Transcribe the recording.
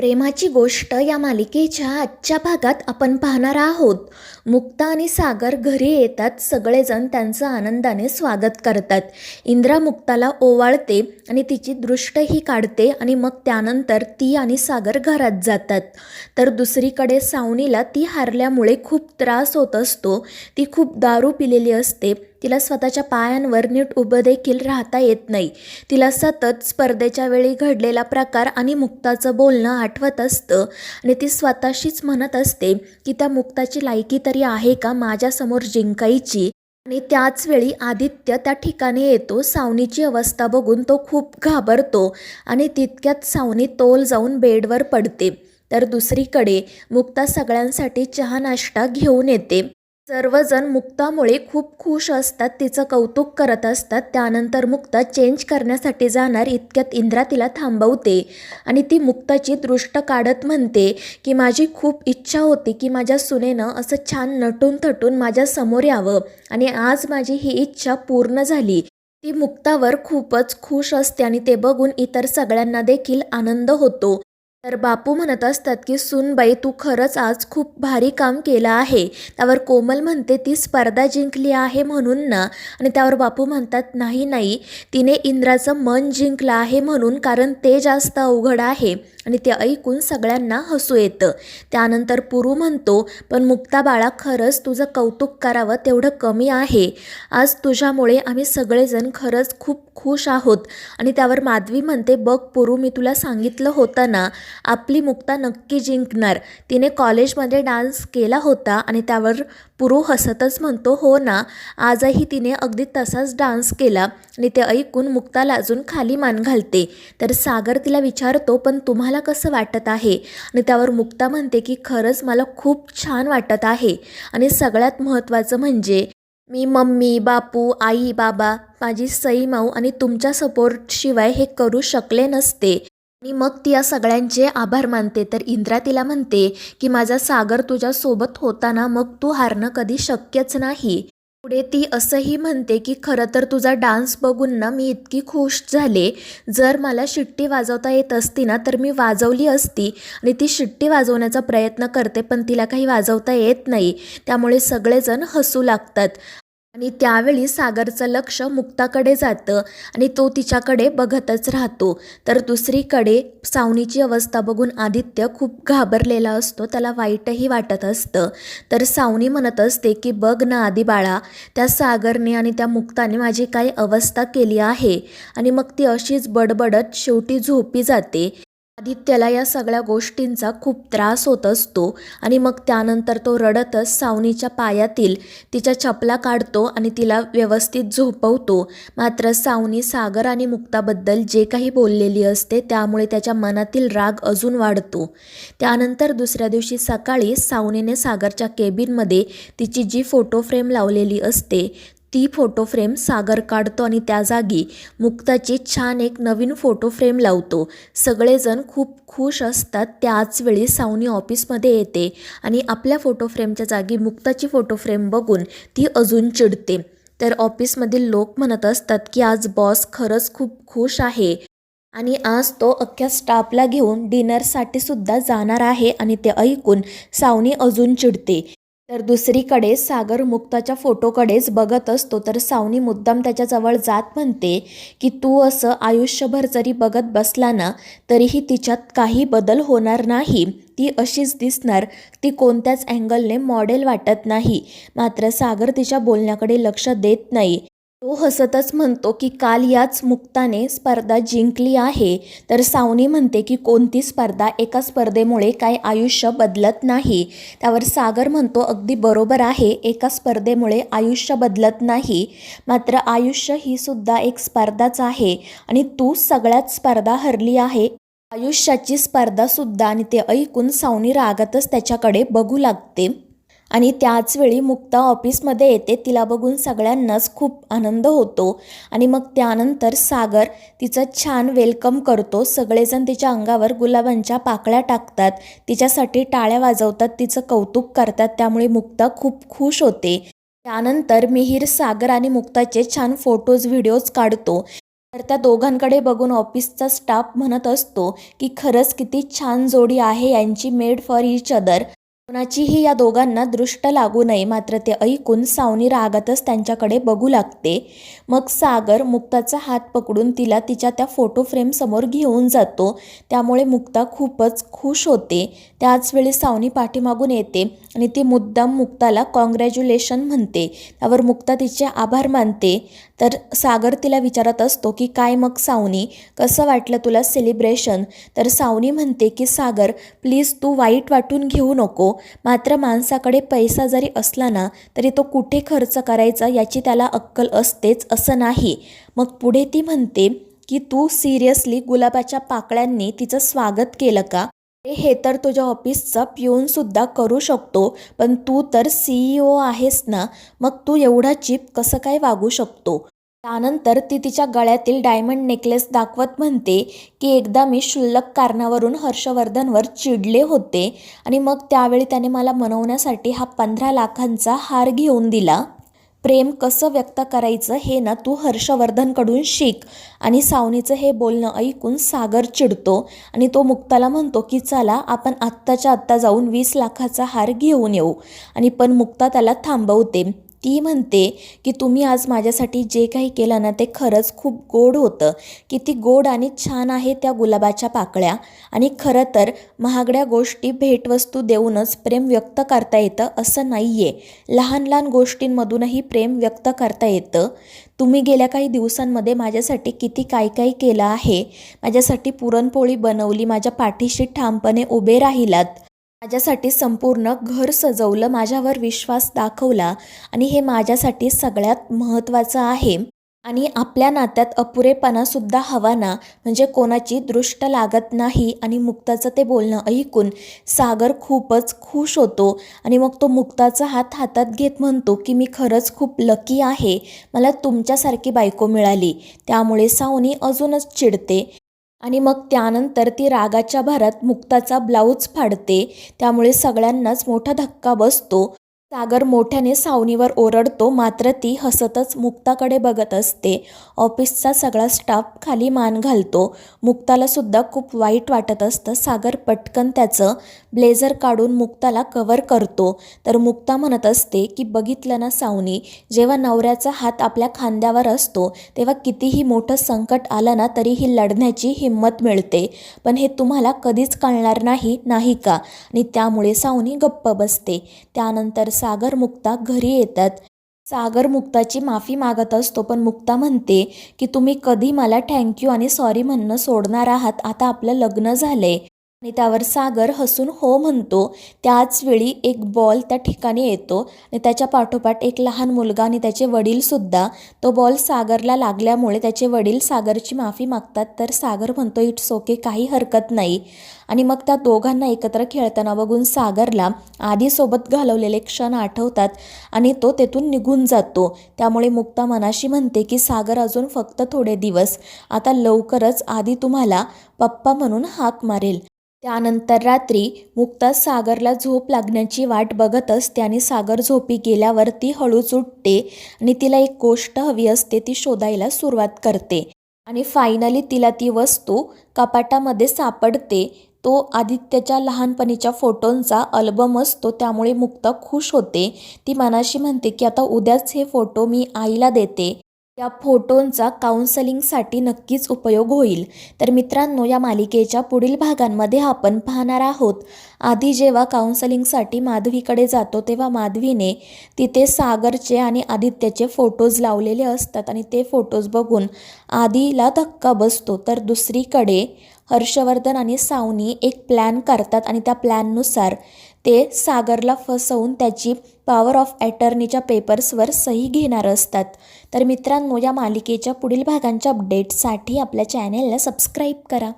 प्रेमाची गोष्ट या मालिकेच्या आजच्या भागात आपण पाहणार आहोत. मुक्ता आणि सागर घरी येतात. सगळेजण त्यांचं आनंदाने स्वागत करतात. इंद्रा मुक्ताला ओवाळते आणि तिची दृष्टही काढते आणि मग त्यानंतर ती आणि सागर घरात जातात. तर दुसरीकडे सावनीला ती हारल्यामुळे खूप त्रास होत असतो. ती खूप दारू पिलेली असते. तिला स्वतःच्या पायांवर नीट उभं देखील राहता येत नाही. तिला सतत स्पर्धेच्या वेळी घडलेला प्रकार आणि मुक्ताचं बोलणं आठवत असतं आणि ती स्वतःशीच म्हणत असते की त्या मुक्ताची लायकी तरी आहे का माझ्यासमोर जिंकायची? आणि त्याच वेळी आदित्य त्या ठिकाणी येतो. सावनीची अवस्था बघून तो खूप घाबरतो आणि तितक्यात सावनी तोल जाऊन बेडवर पडते. तर दुसरीकडे मुक्ता सगळ्यांसाठी चहा नाश्ता घेऊन येते. सर्वजण मुक्तामुळे खूप खुश असतात तिचं कौतुक करत असतात. त्यानंतर मुक्ता चेंज करण्यासाठी जाणार इतक्यात इंद्रा तिला थांबवते आणि ती मुक्ताची दृष्ट काढत म्हणते की माझी खूप इच्छा होती की माझ्या सुनेनं असं छान नटून थटून माझ्यासमोर यावं आणि आज माझी ही इच्छा पूर्ण झाली. ती मुक्तावर खूपच खुश असते आणि ते बघून इतर सगळ्यांना देखील आनंद होतो. तर बापू म्हणत असतात की सुनबाई तू खरंच आज खूप भारी काम केलं आहे. त्यावर कोमल म्हणते ती स्पर्धा जिंकली आहे म्हणून ना. आणि त्यावर बापू म्हणतात नाही नाही. तिने इंद्राचं मन जिंकलं आहे म्हणून कारण ते जास्त अवघड आहे. आणि ते ऐकून सगळ्यांना हसू येतं. त्यानंतर पुरू म्हणतो पण मुक्ता बाळा खरंच तुझं कौतुक करावं तेवढं कमी आहे. आज तुझ्यामुळे आम्ही सगळेजण खरंच खूप खुश आहोत. आणि त्यावर माधवी म्हणते बघ पुरू मी तुला सांगितलं होतं ना. आपली मुक्ता नक्की जिंकणार. तिने कॉलेजमध्ये डान्स केला होता आणि त्यावर पुरू हसतच म्हणतो हो ना आजही तिने अगदी तसाच डान्स केला आणि ते ऐकून मुक्ताला अजून खाली मान घालते. तर सागर तिला विचारतो पण तुम्हाला कसं वाटत आहे? आणि त्यावर मुक्ता म्हणते की खरंच मला खूप छान वाटत आहे. आणि सगळ्यात महत्त्वाचं म्हणजे मी मम्मी बापू आई बाबा माझी सई माऊ आणि तुमच्या सपोर्टशिवाय हे करू शकले नसते. आणि मग ती या सगळ्यांचे आभार मानते. तर इंद्रा तिला म्हणते की माझा सागर तुझ्यासोबत होताना मग तू हारणं कधी शक्यच नाही पुढे ती असंही म्हणते की खरं तर तुझा डान्स बघून ना मी इतकी खुश झाले. जर मला शिट्टी वाजवता येत असती ना तर मी वाजवली असती आणि ती शिट्टी वाजवण्याचा प्रयत्न करते पण तिला काही वाजवता येत नाही. त्यामुळे सगळेजण हसू लागतात. आणि त्यावेळी सागरचं लक्ष मुक्ताकडे जातं आणि तो तिच्याकडे बघतच राहतो. तर दुसरीकडे सावनीची अवस्था बघून आदित्य खूप घाबरलेला असतो त्याला वाईटही वाटत असतं. तर सावनी म्हणत असते की बघ ना आधी बाळा त्या सागरने आणि त्या मुक्ताने माझी काय अवस्था केली आहे. आणि मग ती अशीच बडबडत शेवटी झोपी जाते. आदित्यला या सगळ्या गोष्टींचा खूप त्रास होत असतो आणि मग त्यानंतर तो रडतच सावनीच्या पायातील तिच्या चपला काढतो आणि तिला व्यवस्थित झोपवतो. मात्र सावनी सागर आणि मुक्ताबद्दल जे काही बोललेली असते त्यामुळे त्याच्या मनातील राग अजून वाढतो. त्यानंतर दुसऱ्या दिवशी सकाळी सावनीने सागरच्या केबिनमध्ये तिची जी फोटो फ्रेम लावलेली असते ती फोटो फ्रेम सागर काढतो आणि त्या जागी मुक्ताची छान एक नवीन फोटो फ्रेम लावतो. सगळेजण खूप खुश असतात. त्याच वेळी सावनी ऑफिसमध्ये येते आणि आपल्या फोटो फ्रेमच्या जागी मुक्ताची फोटो फ्रेम बघून ती अजून चिडते. तर ऑफिसमधील लोक म्हणत असतात की आज बॉस खरंच खूप खुश आहे आणि आज तो अख्ख्या स्टाफला घेऊन डिनरसाठी सुद्धा जाणार आहे. आणि ते ऐकून सावनी अजून चिडते. तर दुसरीकडे सागर मुक्ताच्या फोटोकडेच बघत असतो तर सावनी मुद्दाम त्याच्याजवळ जात म्हणते की तू असं आयुष्यभर जरी बघत बसला ना तरीही तिच्यात काही बदल होणार नाही. ती अशीच दिसणार. ती कोणत्याच अँगलने मॉडेल वाटत नाही. मात्र सागर तिच्या बोलण्याकडे लक्ष देत नाही. तो हसतच म्हणतो की काल याच मुक्ताने स्पर्धा जिंकली आहे. तर सावनी म्हणते की कोणती स्पर्धा एका स्पर्धेमुळे काय आयुष्य बदलत नाही? त्यावर सागर म्हणतो अगदी बरोबर आहे. एका स्पर्धेमुळे आयुष्य बदलत नाही. मात्र आयुष्य ही सुद्धा एक स्पर्धाच आहे. आणि तू सगळ्यात स्पर्धा हरली आहे. आयुष्याची स्पर्धासुद्धा आणि ते ऐकून सावनी रागातच त्याच्याकडे बघू लागते. आणि त्याचवेळी मुक्ता ऑफिसमध्ये येते. तिला बघून सगळ्यांनाच खूप आनंद होतो. आणि मग त्यानंतर सागर तिचं छान वेलकम करतो. सगळेजण तिच्या अंगावर गुलाबांच्या पाकळ्या टाकतात. तिच्यासाठी टाळ्या वाजवतात. तिचं कौतुक करतात. त्यामुळे मुक्ता खूप खुश होते. त्यानंतर मिहीर सागर आणि मुक्ताचे छान फोटोज व्हिडिओज काढतो. तर त्या दोघांकडे बघून ऑफिसचा स्टाफ म्हणत असतो की खरंच किती छान जोडी आहे. यांची मेड फॉर इच अदर. कोणाचीही या दोघांना दृष्ट लागू नये मात्र ते ऐकून सावनी रागातच त्यांच्याकडे बघू लागते. मग सागर मुक्ताचा हात पकडून तिला तिच्या त्या फोटो फ्रेमसमोर घेऊन जातो. त्यामुळे मुक्ता खूपच खुश होते. त्याचवेळी सावनी पाठीमागून येते आणि ती मुद्दाम मुक्ताला कॉंग्रॅच्युलेशन म्हणते. त्यावर मुक्ता तिचे आभार मानते. तर सागर तिला विचारत असतो की काय मग सावनी? कसं वाटलं तुला सेलिब्रेशन तर सावनी म्हणते की सागर प्लीज तू वाईट वाटून घेऊ नको. मात्र माणसाकडे पैसा जरी असला ना तरी तो कुठे खर्च करायचा याची त्याला अक्कल असतेच असं नाही. मग पुढे ती म्हणते की तू सिरियसली गुलाबाच्या पाकळ्यांनी तिचं स्वागत केलं का? हे तर तुझ्या ऑफिसचा पिऊनसुद्धा करू शकतो पण तू तर सी ओ आहेस ना मग तू एवढा चिप कसं काय वागू शकतो? त्यानंतर ती तिच्या गळ्यातील डायमंड नेकलेस दाखवत म्हणते की एकदा मी क्षुल्लक कारणावरून हर्षवर्धनवर चिडले होते आणि मग त्यावेळी त्याने मला मनवण्यासाठी हा पंधरा लाखांचा हार घेऊन दिला. प्रेम कसं व्यक्त करायचं हे ना तू हर्षवर्धनकडून शिक. आणि सावनीचं हे बोलणं ऐकून सागर चिडतो आणि तो मुक्ताला म्हणतो की चला आपण आत्ताच्या आत्ता जाऊन वीस लाखाचा हार घेऊन येऊ. आणि पण मुक्ता त्याला थांबवते. ती म्हणते की तुम्ही आज माझ्यासाठी जे काही केलं ना ते खरंच खूप गोड होतं. किती गोड आणि छान आहे त्या गुलाबाच्या पाकळ्या. आणि खरं तर महागड्या गोष्टी भेटवस्तू देऊनच प्रेम व्यक्त करता येतं असं नाही आहे लहान लहान गोष्टींमधूनही प्रेम व्यक्त करता येतं. तुम्ही गेल्या काही दिवसांमध्ये माझ्यासाठी किती काय काय केलं आहे? माझ्यासाठी पुरणपोळी बनवली माझ्या पाठीशी ठामपणे उभे राहिलात. माझ्यासाठी संपूर्ण घर सजवलं माझ्यावर विश्वास दाखवला आणि हे माझ्यासाठी सगळ्यात महत्त्वाचं आहे. आणि आपल्या नात्यात अपुरेपणासुद्धा हवा ना म्हणजे कोणाची दृष्ट लागत नाही आणि मुक्ताचं ते बोलणं ऐकून सागर खूपच खुश होतो आणि मग तो मुक्ताचा हात हातात घेत म्हणतो की मी खरंच खूप लकी आहे. मला तुमच्यासारखी बायको मिळाली. त्यामुळे सावनी अजूनच चिडते. आणि मग त्यानंतर ती रागाच्या भरात मुक्ताचा ब्लाऊज फाडते. त्यामुळे सगळ्यांनाच मोठा धक्का बसतो. सागर मोठ्याने सावनीवर ओरडतो मात्र ती हसतच मुक्ताकडे बघत असते. ऑफिसचा सगळा स्टाफ खाली मान घालतो. मुक्ताला सुद्धा खूप वाईट वाटत असतं. सागर पटकन त्याचं ब्लेझर काढून मुक्ताला कवर करतो. तर मुक्ता म्हणत असते की बघितलं ना सावनी जेव्हा नवऱ्याचा हात आपल्या खांद्यावर असतो तेव्हा कितीही मोठं संकट आलं ना तरीही लढण्याची हिंमत मिळते. पण हे तुम्हाला कधीच कळणार नाही नाही का? आणि त्यामुळे सावनी गप्प बसते. त्यानंतर सागर मुक्ता घरी येतात. सागर मुक्ताची माफी मागत असतो पण मुक्ता म्हणते की तुम्ही कधी मला थँक्यू आणि सॉरी म्हणणं सोडणार आहात. आता आपलं लग्न झालं आहे आणि त्यावर सागर हसून हो म्हणतो. त्याच वेळी एक बॉल त्या ठिकाणी येतो आणि त्याच्या पाठोपाठ एक लहान मुलगा आणि त्याचे वडीलसुद्धा तो बॉल सागरला लागल्यामुळे त्याचे वडील सागरची माफी मागतात तर सागर म्हणतो इट्स ओके काही हरकत नाही. आणि मग त्या दोघांना एकत्र खेळताना बघून सागरला आधीसोबत घालवलेले क्षण आठवतात आणि तो तेथून निघून जातो. त्यामुळे मुक्ता मनाशी म्हणते की सागर अजून फक्त थोडे दिवस आता लवकरच आधी तुम्हाला पप्पा म्हणून हाक मारेल. त्यानंतर रात्री मुक्ता सागरला झोप लागण्याची वाट बघत असते आणि सागर झोपी गेल्यावर ती हळूच उठते आणि तिला एक गोष्ट हवी असते ती शोधायला सुरुवात करते. आणि फायनली तिला ती वस्तू कपाटामध्ये सापडते. तो आदित्यच्या लहानपणीच्या फोटोंचा अल्बम असतो त्यामुळे मुक्ता खुश होते. ती मनाशी म्हणते की आता उद्याच हे फोटो मी आईला देते. या फोटोंचा काउन्सलिंगसाठी नक्कीच उपयोग होईल. तर मित्रांनो या मालिकेच्या पुढील भागांमध्ये आपण पाहणार आहोत. आधी जेव्हा काउन्सलिंगसाठी माधवीकडे जातो तेव्हा माधवीने तिथे सागरचे आणि आदित्यचे फोटोज लावलेले असतात आणि ते फोटोज बघून आधीला धक्का बसतो. तर दुसरीकडे हर्षवर्धन आणि सावनी एक प्लॅन करतात आणि त्या प्लॅननुसार ते सागरला फसवून त्याची पॉवर ऑफ ॲटर्नीच्या पेपर्सवर सही घेणार असतात. तर मित्रांनो या मालिकेच्या पुढील भागांच्या अपडेटसाठी आपल्या चॅनेलला सबस्क्राईब करा.